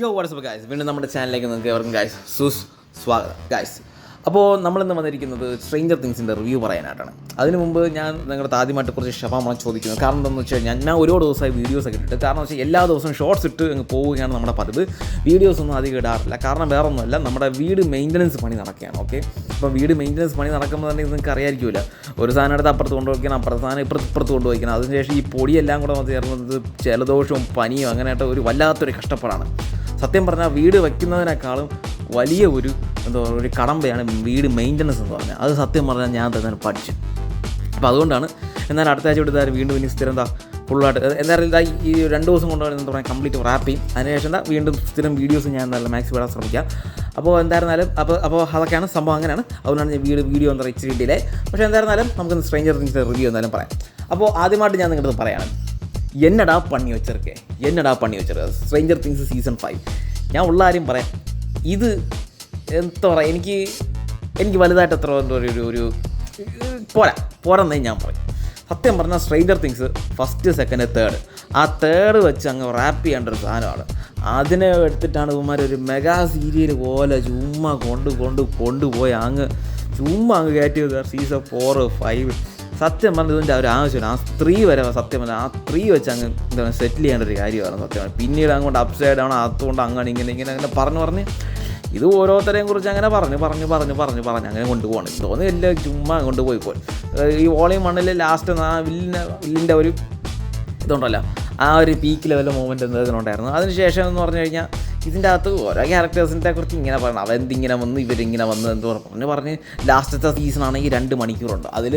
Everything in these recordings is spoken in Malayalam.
യോ വാട്സപ്പ് ഗായ്സ് വീണ്ടും നമ്മുടെ ചാനലിലേക്ക് നിങ്ങൾക്ക് എവർക്കും ഗായ്സ് സുസ് സ്വാഗതം. ഗായ്സ് അപ്പോൾ നമ്മളിന്ന് വന്നിരിക്കുന്നത് സ്ട്രേഞ്ചർ തിങ്സിന്റെ റിവ്യൂ പറയാനായിട്ടാണ്. അതിന് മുമ്പ് ഞാൻ നിങ്ങളുടെ ആദ്യമായിട്ട് കുറച്ച് ക്ഷമാപണം ചോദിക്കുന്നത് കാരണം എന്താണെന്ന് വെച്ചാൽ ഞാൻ ഞാൻ ഒരുപാട് ദിവസമായി വീഡിയോസ് ഒക്കെ ഇട്ടിട്ട് കാരണം വെച്ചാൽ എല്ലാ ദിവസവും ഷോർട്സ് ഇട്ട് അങ്ങ് പോവുകയാണ് നമ്മുടെ പതിവ്. വീഡിയോസ് ഒന്നും അധികം ഇടാറില്ല. കാരണം വേറെ ഒന്നുമല്ല നമ്മുടെ വീട് മെയിന്റനൻസ് പണി നടക്കുകയാണ് ഓക്കെ അപ്പോൾ വീട് മെയിന്റനൻസ് പണി നടക്കുമ്പോൾ തന്നെ നിങ്ങൾക്ക് അറിയായിരിക്കില്ല ഒരു സാധനം എടുത്ത് അപ്പുറത്ത് കൊണ്ടുപോയിക്കണം അപ്പുറത്ത് സാധനം ഇപ്പുറത്ത് ഇപ്പുറത്ത് കൊണ്ടുപോയിക്കണം അതിനുശേഷം ഈ പൊടിയെല്ലാം കൂടെ ചേർന്നത് ജലദോഷവും പനിയും അങ്ങനെയായിട്ട് ഒരു വല്ലാത്തൊരു കഷ്ടപ്പാടാണ്. സത്യം പറഞ്ഞാൽ വീട് വയ്ക്കുന്നതിനേക്കാളും വലിയ ഒരു എന്താ പറയുക ഒരു കടമ്പയാണ് വീട് മെയിന്റനൻസ് എന്ന് പറഞ്ഞാൽ. അത് സത്യം പറഞ്ഞാൽ ഞാൻ തന്നെ പഠിച്ചു. അപ്പോൾ അതുകൊണ്ടാണ് എന്നാൽ അടുത്ത ആഴ്ച എടുത്താൽ വീണ്ടും ഇനി സ്ഥിരം എന്താ ഫുള്ളായിട്ട് എന്തായാലും ഇതാ ഈ രണ്ട് ദിവസം കൊണ്ടാണ് എന്താ പറയുക കംപ്ലീറ്റ് റാപ്പ് ചെയ്യും. അതിനുശേഷം എന്താ വീണ്ടും സ്ഥിരം വീഡിയോസ് ഞാൻ നല്ല മാക്സ് വിടാൻ ശ്രമിക്കാം. അപ്പോൾ എന്തായിരുന്നാലും അപ്പോൾ അപ്പോൾ അതൊക്കെയാണ് സംഭവം അങ്ങനെയാണ്. അതുകൊണ്ടാണ് ഞാൻ വീട് വീഡിയോ എന്താ ഇച്ചിരി ഡിലേ പക്ഷേ എന്തായിരുന്നാലും നമുക്ക് സ്ട്രേഞ്ചർ തിങ്സ് റിവ്യൂ എന്തായാലും പറയാം. അപ്പോൾ ആദ്യമായിട്ട് ഞാൻ നിങ്ങളുടെ പറയാണ് എന്നടാ പണി വെച്ചിരിക്കെ എന്നടാ പണി വെച്ചിരിക്കുക സ്ട്രേഞ്ചർ തിങ്സ് സീസൺ ഫൈവ് ഞാൻ ഉള്ള കാര്യം പറയാം. ഇത് എന്താ പറയുക എനിക്ക് എനിക്ക് വലുതായിട്ട് എത്ര എന്താ ഒരു ഒരു പോരാ പോരെന്നേ ഞാൻ പറയും. സത്യം പറഞ്ഞാൽ stranger things first second third ആ തേർഡ് വെച്ച് അങ്ങ് റാപ്പ് ചെയ്യേണ്ട ഒരു സാധനമാണ്. അതിനെ എടുത്തിട്ടാണ് ഇവന്മാർ ഒരു മെഗാ സീരിയൽ പോലെ ചുമ്മാ കൊണ്ട് കൊണ്ട് കൊണ്ടുപോയി അങ്ങ് ചുമ്മാ അങ്ങ് കയറ്റി സീസൺ ഫോർ ഫൈവ് സത്യം പറഞ്ഞ ഇതിന്റെ ഒരു ആവശ്യമില്ല. ആ സ്ത്രീ വരെ സത്യം പറഞ്ഞാൽ ആ സ്ത്രീ വെച്ച് അങ്ങ് എന്താണ് സെറ്റിൽ ചെയ്യേണ്ട ഒരു കാര്യമാണ് സത്യമാണ് പിന്നീട് അങ്ങോട്ട് അപ്സൈഡ് ആണ് അതുകൊണ്ട് അങ്ങനെ ഇങ്ങനെ ഇങ്ങനെ അങ്ങനെ പറഞ്ഞു പറഞ്ഞ് ഇത് ഓരോരുത്തരെയും കുറിച്ച് അങ്ങനെ പറഞ്ഞു പറഞ്ഞു പറഞ്ഞു പറഞ്ഞു പറഞ്ഞു അങ്ങനെ കൊണ്ടുപോകണം തോന്നുന്നു എല്ലാം ചുമ്മാ കൊണ്ടുപോയി പോയി ഈ വോളിയം മണ്ണിൽ ലാസ്റ്റ് ആ വില്ലിന്റെ വില്ലിന്റെ ഒരു ഇതുണ്ടല്ലോ. ആ ഒരു പീക്ക് ലെവലിൽ മൂവ്മെന്റ് എന്തെങ്കിലും അതിനുശേഷം എന്ന് പറഞ്ഞു കഴിഞ്ഞാൽ ഇതിന്റെ അകത്ത് ഓരോ ക്യാരക്ടേഴ്സിന്റെ കുറിച്ച് ഇങ്ങനെ പറയണം. അവരെന്തിങ്ങനെ വന്ന് ഇവരിങ്ങനെ വന്ന് എന്ന് പറഞ്ഞ്. പറഞ്ഞ് ലാസ്റ്റത്തെ സീസൺ ആണെങ്കിൽ രണ്ട് മണിക്കൂറുണ്ട്. അതിൽ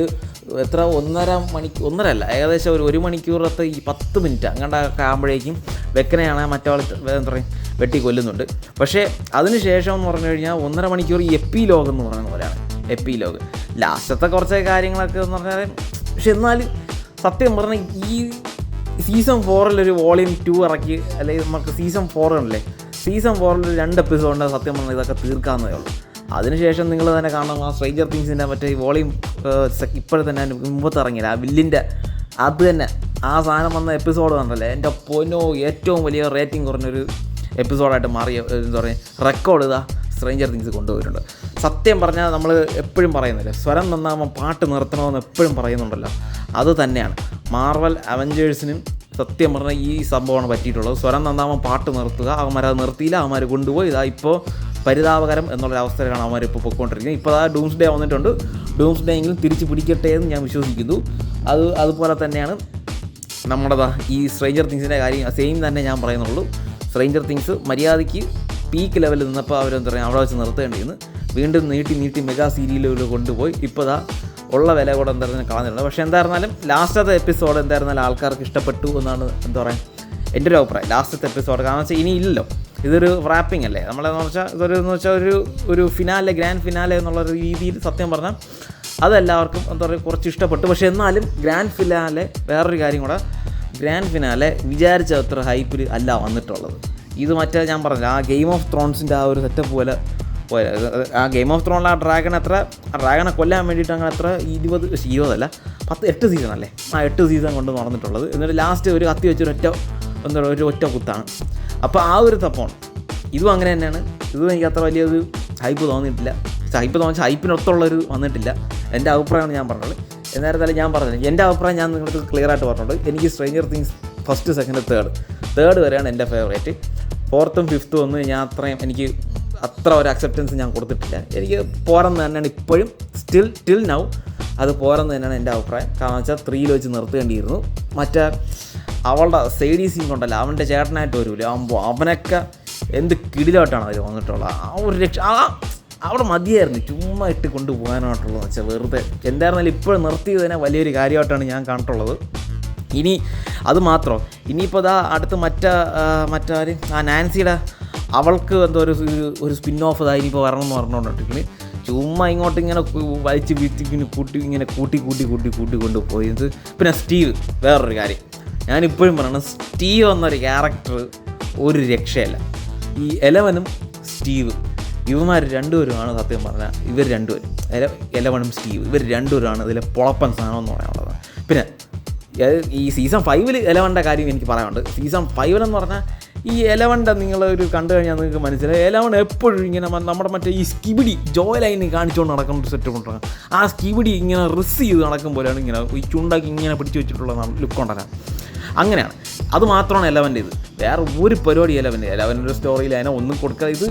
എത്ര? ഒന്നര മണിക്കൂർ ഒന്നര അല്ല ഏകദേശം ഒരു ഒരു മണിക്കൂറത്തെ ഈ പത്ത് മിനിറ്റ് അങ്ങോട്ട് ആകുമ്പോഴേക്കും വെക്കനെയാണ് മറ്റേ എന്താ പറയുക വെട്ടി കൊല്ലുന്നുണ്ട്. പക്ഷേ അതിനുശേഷം എന്ന് പറഞ്ഞു കഴിഞ്ഞാൽ ഒന്നര മണിക്കൂർ ഈ എപ്പി ലോഗ് എന്ന് പറയുന്ന പോലെയാണ്. എപ്പി ലോഗ് ലാസ്റ്റത്തെ കുറച്ച് കാര്യങ്ങളൊക്കെ എന്ന് പറഞ്ഞാൽ പക്ഷെ എന്നാലും സത്യം പറഞ്ഞാൽ ഈ സീസൺ ഫോറിലൊരു വോളിയം ടു ഇറക്കി അല്ലെങ്കിൽ നമുക്ക് സീസൺ ഫോർ ഉണ്ടല്ലേ സീസൺ ഫോറിൽ രണ്ട് എപ്പിസോഡിന്റെ സത്യം പറഞ്ഞാൽ ഇതൊക്കെ തീർക്കാവുന്നതേ ഉള്ളൂ. അതിനുശേഷം നിങ്ങൾ തന്നെ കാണണം ആ സ്ട്രേഞ്ചർ തിങ്സിന്റെ മറ്റേ വോളിയം ഇപ്പോഴത്തെ തന്നെ മുമ്പത്ത് ഇറങ്ങിയില്ല ആ വില്ലിന്റെ അത് തന്നെ. ആ സാധനം വന്ന എപ്പിസോഡ് കണ്ടല്ലേ എന്റെ പൊന്നോ ഏറ്റവും വലിയ റേറ്റിംഗ് കുറഞ്ഞൊരു എപ്പിസോഡായിട്ട് മാറിയ എന്താ പറയുക റെക്കോർഡ് ഇതാ സ്ട്രേഞ്ചർ തിങ്സ് കൊണ്ടുപോയിട്ടുണ്ട്. സത്യം പറഞ്ഞാൽ നമ്മൾ എപ്പോഴും പറയുന്നില്ലേ സ്വരം നന്നാകുമ്പോൾ പാട്ട് നിർത്തണമെന്ന് എപ്പോഴും പറയുന്നുണ്ടല്ലോ. അത് തന്നെയാണ്. മാർവൽ അവഞ്ചേഴ്സിനും സത്യം പറഞ്ഞാൽ ഈ സംഭവമാണ് പറ്റിയിട്ടുള്ളത്. സ്വരം നന്നാകുമ്പോൾ പാട്ട് നിർത്തുക. അവന്മാർ അത് നിർത്തിയില്ല. അവന്മാർ കൊണ്ടുപോയി. ഇതാ ഇപ്പോൾ പരിതാപകരം എന്നുള്ള അവസ്ഥയിലാണ് അവന്മാർ ഇപ്പോൾ പൊയ്ക്കൊണ്ടിരിക്കുന്നത് ഇപ്പോൾ ആ ഡൂംസ് ഡേ വന്നിട്ടുണ്ട്. ഡൂംസ് ഡേ എങ്കിലും തിരിച്ച് പിടിക്കട്ടെ എന്ന് ഞാൻ വിശ്വസിക്കുന്നു. അത് അതുപോലെ തന്നെയാണ് നമ്മുടെ ഈ സ്ട്രേഞ്ചർ തിങ്സിന്റെ കാര്യം സെയിം തന്നെ ഞാൻ പറയുന്നുള്ളൂ. സ്ട്രേഞ്ചർ തിങ്സ് മര്യാദയ്ക്ക് പീക്ക് ലെവലിൽ നിന്നപ്പോൾ അവരെന്താ പറയുക അവിടെ വെച്ച് നിർത്തേണ്ടിയിരുന്നു. വീണ്ടും നീട്ടി നീട്ടി മെഗാ സീരിയലുകൾ കൊണ്ടുപോയി. ഇപ്പോൾ ദാ ഉള്ള വില കൂടെ എന്തായിരുന്നു കളഞ്ഞിട്ടുണ്ട് പക്ഷേ എന്തായിരുന്നാലും ലാസ്റ്റത്തെ എപ്പിസോഡ് എന്തായിരുന്നാലും ആൾക്കാർക്ക് ഇഷ്ടപ്പെട്ടു എന്നാണ് എന്താ പറയുക എന്റെ ഒരു അഭിപ്രായം. ലാസ്റ്റത്തെ എപ്പിസോഡ് കാരണം വെച്ചാൽ ഇനി ഇല്ലല്ലോ. ഇതൊരു റാപ്പിംഗ് അല്ലേ? നമ്മളെന്ന് വെച്ചാൽ ഇതൊരു എന്ന് വെച്ചാൽ ഒരു ഒരു ഫിനാലെ ഗ്രാൻഡ് ഫിനാലെ എന്നുള്ള രീതിയിൽ സത്യം പറഞ്ഞാൽ അതെല്ലാവർക്കും എന്താ പറയുക കുറച്ച് ഇഷ്ടപ്പെട്ടു. പക്ഷേ എന്നാലും ഗ്രാൻഡ് ഫിനാലെ വേറൊരു കാര്യം കൂടെ. ഗ്രാൻഡ് ഫിനാലെ വിചാരിച്ച അത്ര ഹൈപ്പിൽ അല്ല വന്നിട്ടുള്ളത്. ഇത് മറ്റേ ഞാൻ പറഞ്ഞില്ല ആ ഗെയിം ഓഫ് ത്രോൺസിന്റെ ആ ഒരു സെറ്റപ്പ് പോലെ ആ ഗെയിം ഓഫ് ത്രോണിൽ ആ ഡ്രാഗൺ അത്ര ആ ഡ്രാഗണെ കൊല്ലാൻ വേണ്ടിയിട്ട് അങ്ങനെ അത്ര ഇരുപത് ഇരുപതല്ല പത്ത് എട്ട് സീസൺ അല്ലേ? ആ എട്ട് സീസൺ കൊണ്ട് നടന്നിട്ടുള്ളത്. എന്നിട്ട് ലാസ്റ്റ് ഒരു കത്തി വെച്ചൊരു ഒറ്റ എന്താ ഒരു ഒറ്റ കുത്താണ്. അപ്പോൾ ആ ഒരു തപ്പമാണ് ഇതും അങ്ങനെ തന്നെയാണ്. ഇതും എനിക്ക് അത്ര വലിയൊരു ഹൈപ്പ് തോന്നിയിട്ടില്ല. ഹൈപ്പ് തോന്നിച്ച ഹൈപ്പിനൊത്തുള്ളൊരു വന്നിട്ടില്ല. എന്റെ അഭിപ്രായമാണ് ഞാൻ പറഞ്ഞത്. എന്നായിരുന്നാലും ഞാൻ പറഞ്ഞത്. എന്റെ അഭിപ്രായം ഞാൻ നിങ്ങൾക്ക് ക്ലിയർ ആയിട്ട് പറഞ്ഞിട്ടുണ്ട് എനിക്ക് stranger things first second third third വരെയാണ് എന്റെ ഫേവറേറ്റ് ഫോർത്തും ഫിഫ്ത്തും ഒന്നും ഞാൻ അത്രയും എനിക്ക് അത്ര ഒരു അക്സെപ്റ്റൻസ് ഞാൻ കൊടുത്തിട്ടില്ല. എനിക്ക് പോരെന്ന് തന്നെയാണ് ഇപ്പോഴും സ്റ്റിൽ ടിൽ നൗ അത് പോരെന്ന് തന്നെയാണ് എന്റെ അഭിപ്രായം. കാരണം വെച്ചാൽ ത്രീയിൽ വെച്ച് നിർത്തേണ്ടിയിരുന്നു. മറ്റേ അവളുടെ സൈഡി സീൻ കൊണ്ടല്ല അവന്റെ ചേട്ടനായിട്ട് വരൂല? ആകുമ്പോൾ അവനൊക്കെ എന്ത് കിടിലോട്ടാണ് അതിൽ വന്നിട്ടുള്ളത്. ആ ഒരു രക്ഷ ആ അവിടെ മതിയായിരുന്നു. ചുമ്മാ ഇട്ട് കൊണ്ടുപോകാനായിട്ടുള്ളത് വെച്ചാൽ വെറുതെ. എന്തായിരുന്നാലും ഇപ്പോഴും നിർത്തിയത് തന്നെ വലിയൊരു കാര്യമായിട്ടാണ് ഞാൻ കണ്ടിട്ടുള്ളത്. ഇനി അത് മാത്രം. ഇനിയിപ്പോൾ ഇതാ അടുത്ത് മറ്റേ മറ്റാര് ആ നാൻസിയുടെ അവൾക്ക് എന്തോ ഒരു ഒരു- സ്പിൻ ഓഫ് ഇതായി ഇനിയിപ്പോൾ വരണം എന്ന് പറഞ്ഞുകൊണ്ടിരിക്കുന്നത് ചുമ്മാ ഇങ്ങോട്ട് ഇങ്ങനെ വലിച്ചു വീത്തി ഇങ്ങനെ കൂട്ടി ഇങ്ങനെ കൂട്ടി കൂട്ടി കൂട്ടി കൂട്ടി കൊണ്ട് പോയത്. പിന്നെ സ്റ്റീവ് വേറൊരു കാര്യം. ഞാനിപ്പോഴും പറയണം സ്റ്റീവ് എന്നൊരു ക്യാരക്ടർ ഒരു രക്ഷയല്ല. ഈ എലവനും സ്റ്റീവ്. ഇവന്മാർ രണ്ടുപേരുമാണ് സത്യം പറഞ്ഞാൽ ഇവർ രണ്ടുപേരും. എല എലവനും സ്റ്റീവ്. ഇവർ രണ്ടുപേരുമാണ് ഇതിലെ പൊളപ്പൻ സാധനം എന്ന് പറയാനുള്ളത്. പിന്നെ ഈ സീസൺ ഫൈവിൽ എലവന്റെ കാര്യം എനിക്ക് പറയാനുണ്ട്. സീസൺ ഫൈവിലെന്ന് പറഞ്ഞാൽ ഈ എലവന്റെ നിങ്ങൾ ഒരു കണ്ടു കഴിഞ്ഞാൽ നിങ്ങൾക്ക് മനസ്സിലായി. എലവൺ എപ്പോഴും ഇങ്ങനെ നമ്മുടെ മറ്റേ ഈ സ്കിബിഡി ജോ ലൈന് കാണിച്ചുകൊണ്ട് നടക്കുന്ന ഒരു സെറ്റ് കൊണ്ടുവരാം ആ സ്കിബിഡി ഇങ്ങനെ റിസ് ചെയ്ത് നടക്കും പോലെയാണ് ഇങ്ങനെ ഈ ചുണ്ടാക്കി ഇങ്ങനെ പിടിച്ചു വെച്ചിട്ടുള്ള ലുക്ക് കൊണ്ടുവരാം അങ്ങനെയാണ്. അത് മാത്രമാണ് എലവന്റെ ഇത്. വേറെ ഒരു പരിപാടി എലവന്റെ എലവന്റെ സ്റ്റോറിയിൽ അതിനെ ഒന്നും കൊടുക്കാതെ ഇത്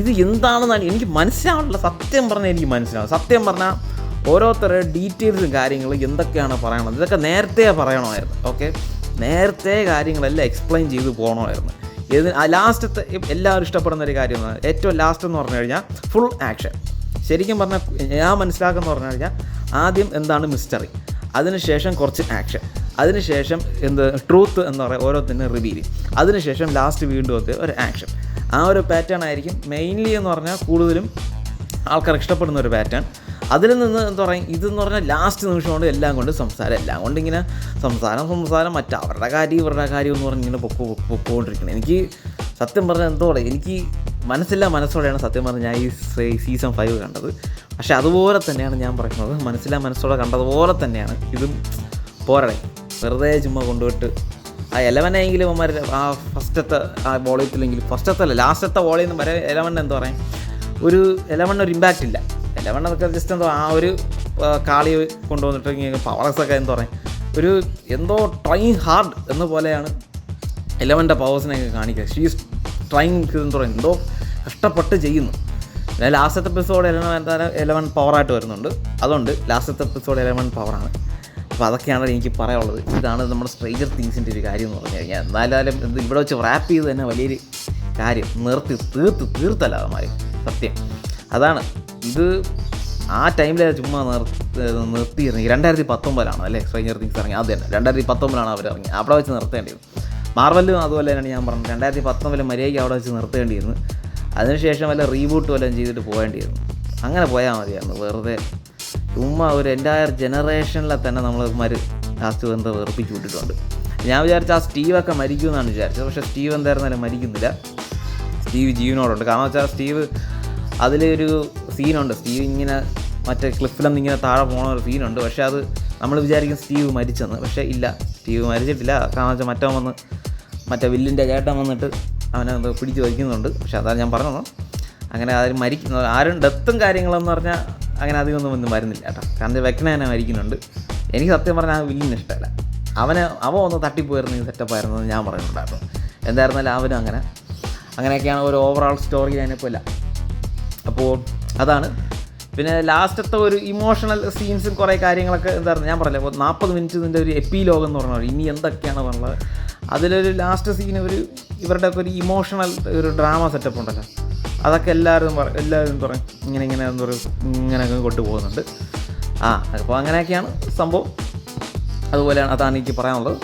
ഇത് എന്താണെന്നാണ് എനിക്ക് മനസ്സിലാവില്ല സത്യം പറഞ്ഞാൽ എനിക്ക് മനസ്സിലാവും സത്യം പറഞ്ഞാൽ ഓരോരുത്തരുടെ ഡീറ്റെയിൽസും കാര്യങ്ങളും എന്തൊക്കെയാണ് പറയണത്? ഇതൊക്കെ നേരത്തെ പറയണമായിരുന്നു. ഓക്കെ നേരത്തെ കാര്യങ്ങളെല്ലാം എക്സ്പ്ലെയിൻ ചെയ്ത് പോകണമായിരുന്നു ഇത് ലാസ്റ്റത്തെ എല്ലാവരും ഇഷ്ടപ്പെടുന്ന ഒരു കാര്യം ഏറ്റവും ലാസ്റ്റ് എന്ന് പറഞ്ഞു കഴിഞ്ഞാൽ ഫുൾ ആക്ഷൻ ശരിക്കും പറഞ്ഞാൽ ഞാൻ മനസ്സിലാക്കുന്ന പറഞ്ഞു കഴിഞ്ഞാൽ ആദ്യം എന്താണ് മിസ്റ്ററി അതിനുശേഷം കുറച്ച് ആക്ഷൻ അതിനുശേഷം എന്ത് ട്രൂത്ത് എന്ന് പറയുക ഓരോത്തിനും റിവീൽ അതിനുശേഷം ലാസ്റ്റ് വീണ്ടും ഒക്കെ ഒരു ആക്ഷൻ ആ ഒരു പാറ്റേൺ ആയിരിക്കും മെയിൻലി എന്ന് പറഞ്ഞാൽ കൂടുതലും ആൾക്കാർ ഇഷ്ടപ്പെടുന്ന ഒരു പാറ്റേൺ അതിൽ നിന്ന് എന്താ പറയുക ഇതെന്ന് പറഞ്ഞാൽ ലാസ്റ്റ് നിമിഷം കൊണ്ട് എല്ലാം കൊണ്ട് സംസാരം. എല്ലാം കൊണ്ട് ഇങ്ങനെ സംസാരം സംസാരം മറ്റേ അവരുടെ കാര്യം ഇവരുടെ കാര്യം എന്ന് പറഞ്ഞ് ഇങ്ങനെ പൊക്കോ പൊക്കോണ്ടിരിക്കണം. എനിക്ക് സത്യം പറഞ്ഞാൽ എന്തോ പറയുക എനിക്ക് മനസ്സില്ല മനസ്സോടെയാണ് സത്യം പറഞ്ഞാൽ ഞാൻ ഈ സീസൺ ഫൈവ് കണ്ടത്. പക്ഷേ അതുപോലെ തന്നെയാണ് ഞാൻ പറയുന്നത് മനസ്സില്ല മനസ്സോടെ കണ്ടതുപോലെ തന്നെയാണ് ഇതും പോരടേ. വെറുതെ ചുമ്മാ കൊണ്ടുപോയിട്ട് ആ ഇലവനെങ്കിലും അവന്മാർ ആ ഫസ്റ്റത്തെ ആ വോളിയത്തിലെങ്കിലും ഫസ്റ്റത്തെ അല്ല ലാസ്റ്റത്തെ വോളിയം വരെ എലവൻ എന്താ പറയുക ഒരു എലവൺ ഒരു ഇമ്പാക്റ്റ് ഇല്ല. എലവൺ അതൊക്കെ ജസ്റ്റ് എന്തോ ആ ഒരു കാളി കൊണ്ടുവന്നിട്ട് ഇങ്ങനെ പവർസ് ഒക്കെ എന്താ പറയുക ഒരു എന്തോ ട്രൈ ഹാർഡ് എന്ന പോലെയാണ് എലവന്റെ പവേഴ്സിനെയൊക്കെ കാണിക്കുക. ഷീസ് ട്രൈങ് എന്താ പറയുക എന്തോ കഷ്ടപ്പെട്ട് ചെയ്യുന്നു. ലാസ്റ്റ് എപ്പിസോഡ് എന്തായാലും എലവൻ പവറായിട്ട് വരുന്നുണ്ട്. അതുകൊണ്ട് ലാസ്റ്റ് എപ്പിസോഡ് എലവൻ പവറാണ് അപ്പോൾ അതൊക്കെയാണ് എനിക്ക് പറയാനുള്ളത്. ഇതാണ് നമ്മുടെ സ്ട്രേഞ്ചർ തിങ്സിന്റെ ഒരു കാര്യം എന്ന് പറഞ്ഞു കഴിഞ്ഞാൽ. എന്നാലും ഇത് ഇവിടെ വെച്ച് റാപ്പ് ചെയ്ത് തന്നെ വലിയൊരു കാര്യം. നിർത്തി തീർത്ത് തീർത്തല്ല അവന്മാർ സത്യം. അതാണ്. ഇത് ആ ടൈമിൽ ചുമ്മാ നിർത്തി നിർത്തിയിരുന്നെങ്കിൽ രണ്ടായിരത്തി പത്തൊമ്പതിലാണ് അല്ലേ? സ്ട്രേഞ്ചർ തിങ്സ് ഇറങ്ങി. അത് തന്നെ. രണ്ടായിരത്തി പത്തൊമ്പതിലാണ് അവർ ഇറങ്ങി. അവിടെ വെച്ച് നിർത്തേണ്ടത് മാർവലും അതുപോലെ തന്നെയാണ് ഞാൻ പറഞ്ഞത്. രണ്ടായിരത്തി പത്തൊമ്പതിൽ മര്യാദയ്ക്ക് അവിടെ വെച്ച് നിർത്തേണ്ടിയിരുന്നു അതിനുശേഷം വല്ല റീബൂട്ട് വല്ലതും ചെയ്തിട്ട് പോകേണ്ടിയിരുന്നു അങ്ങനെ പോയാൽ മതിയായിരുന്നു. വെറുതെ ചുമ്മാ ഒരു എന്റയർ ജനറേഷനിലെ തന്നെ നമ്മൾ മരു ലാസ്റ്റ് ബന്ധ വെറുപ്പിച്ച് വിട്ടിട്ടുണ്ട്. ഞാൻ വിചാരിച്ച ആ സ്റ്റീവൊക്കെ മരിക്കുമെന്നാണ് വിചാരിച്ചത്. പക്ഷേ സ്റ്റീവ് എന്തായിരുന്നാലും മരിക്കുന്നില്ല. സ്റ്റീവ് ജീവനോടുണ്ട്. കാരണം വെച്ചാൽ സ്റ്റീവ് അതിലൊരു സീനുണ്ട് സ്റ്റീവ് ഇങ്ങനെ മറ്റേ ക്ലിഫിലൊന്നും ഇങ്ങനെ താഴെ പോണ ഒരു സീനുണ്ട് പക്ഷേ അത് നമ്മൾ വിചാരിക്കും സ്റ്റീവ് മരിച്ചെന്ന്. പക്ഷേ ഇല്ല. സ്റ്റീവ് മരിച്ചിട്ടില്ല. കാരണം വെച്ചാൽ മറ്റവൻ വന്ന് മറ്റേ വില്ലിന്റെ ചേട്ടൻ വന്നിട്ട് അവനെ പിടിച്ച് വയ്ക്കുന്നുണ്ട് പക്ഷേ അതാണ് ഞാൻ പറഞ്ഞത്. അങ്ങനെ ആരും മരിക്കുന്ന ആരും ഡെത്തും കാര്യങ്ങളെന്ന് പറഞ്ഞാൽ അങ്ങനെ അധികമൊന്നും ഒന്നും വരുന്നില്ല കേട്ടോ. കാരണം വെക്കണ തന്നെ മരിക്കുന്നുണ്ട്. എനിക്ക് സത്യം പറഞ്ഞാൽ ആ വില്ലിന് ഇഷ്ടമല്ല. അവനെ അവൻ ഒന്ന് തട്ടിപ്പോയിരുന്നു സെറ്റപ്പായിരുന്നു എന്ന് ഞാൻ പറയുന്നുണ്ടായിരുന്നു. എന്തായിരുന്നാലും അവനും അങ്ങനെ. അങ്ങനെയൊക്കെയാണ് ഒരു ഓവറോൾ സ്റ്റോറി ഞാനിപ്പോൾ ഇല്ല അപ്പോൾ അതാണ്. പിന്നെ ലാസ്റ്റത്തെ ഒരു ഇമോഷണൽ സീൻസും കുറേ കാര്യങ്ങളൊക്കെ എന്തായിരുന്നു? ഞാൻ പറഞ്ഞില്ല അപ്പോൾ നാൽപ്പത് മിനിറ്റ് ഇതിന്റെ ഒരു എപ്പി ലോകം എന്ന് പറഞ്ഞാൽ ഇനി എന്തൊക്കെയാണ് പറഞ്ഞത്? അതിലൊരു ലാസ്റ്റ് സീൻ ഒരു ഇവരുടെ ഒക്കെ ഒരു ഇമോഷണൽ ഒരു ഡ്രാമ സെറ്റപ്പ് ഉണ്ടല്ലോ. അതൊക്കെ എല്ലാവരും പറ എല്ലാവരും പറയും ഇങ്ങനെ ഇങ്ങനെ എന്താ പറയുക ഇങ്ങനെ കൊണ്ടുപോകുന്നുണ്ട് ആ അപ്പോൾ അങ്ങനെയൊക്കെയാണ് സംഭവം. അതുപോലെയാണ് അതാണ് എനിക്ക് പറയാനുള്ളത്.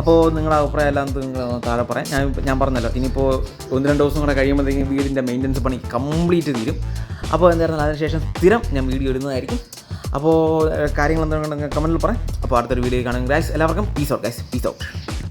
അപ്പോൾ നിങ്ങളുടെ അഭിപ്രായം എല്ലാം നിങ്ങൾ താഴെ പറയാം. ഞാൻ ഞാൻ പറഞ്ഞല്ലോ ഇനിയിപ്പോൾ ഒന്ന് രണ്ട് ദിവസം കൂടെ കഴിയുമ്പോഴത്തേക്കും വീടിന്റെ മെയിന്റനൻസ് പണി കംപ്ലീറ്റ് തീരും. അപ്പോൾ എന്തായിരുന്നാലും അതിനുശേഷം സ്ഥിരം ഞാൻ വീഡിയോ ഇടുന്നതായിരിക്കും. അപ്പോൾ കാര്യങ്ങൾ എന്തെങ്കിലും കമന്റിൽ പറയാം. അപ്പോൾ അടുത്തൊരു വീഡിയോ കാണും ഗൈസ് എല്ലാവർക്കും peace out guys peace out